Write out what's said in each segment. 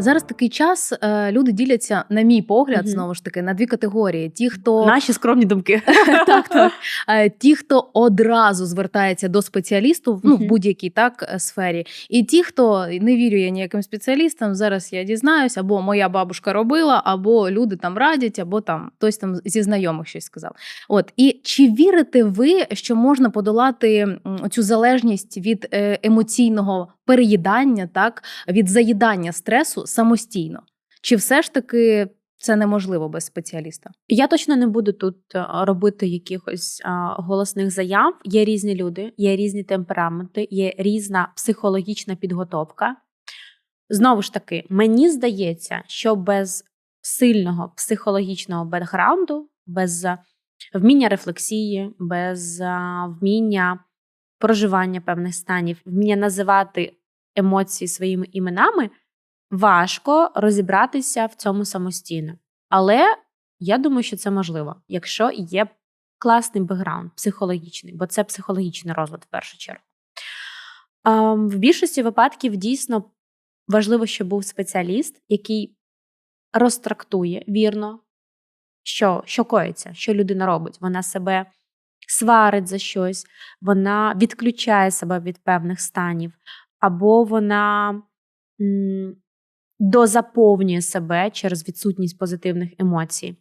Зараз такий час е, люди діляться, на мій погляд, знову ж таки, на дві категорії: ті, хто Наші скромні думки. так, так. Е, Ті, хто одразу звертається до спеціалісту ну, в будь-якій так е, сфері, і ті, хто не вірю я ніяким спеціалістам, зараз я дізнаюсь, або моя бабушка робила, або люди там радять, або там хтось там зі знайомих щось сказав. От і чи вірите ви, що можна подолати цю залежність від емоційного переїдання, так від заїдання стресу самостійно? Чи все ж таки це неможливо без спеціаліста? Я точно не буду тут е, робити якихось а, голосних заяв. Є різні люди, є різні темпераменти, є різна психологічна підготовка. Знову ж таки, мені здається, що без сильного психологічного бекграунду, без вміння рефлексії, без а, вміння проживання певних станів, вміння називати емоції своїми іменами, важко розібратися в цьому самостійно. Але я думаю, що це можливо, якщо є класний бекграунд, психологічний, бо це психологічний розлад в першу чергу. В більшості випадків дійсно важливо, щоб був спеціаліст, який розтрактує вірно, що, що коїться, що людина робить. Вона себе сварить за щось, вона відключає себе від певних станів, або вона дозаповнює себе через відсутність позитивних емоцій.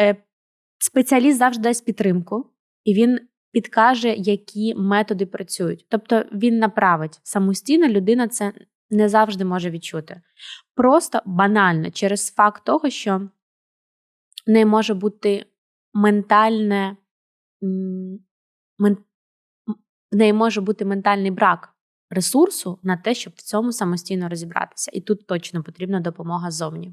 Е, Спеціаліст завжди дасть підтримку, і він підкаже, які методи працюють. Тобто він направить самостійно, людина це не завжди може відчути. Просто банально через факт того, що в неї може бути ментальне, в неї може бути ментальний брак ресурсу на те, щоб в цьому самостійно розібратися. І тут точно потрібна допомога ззовні.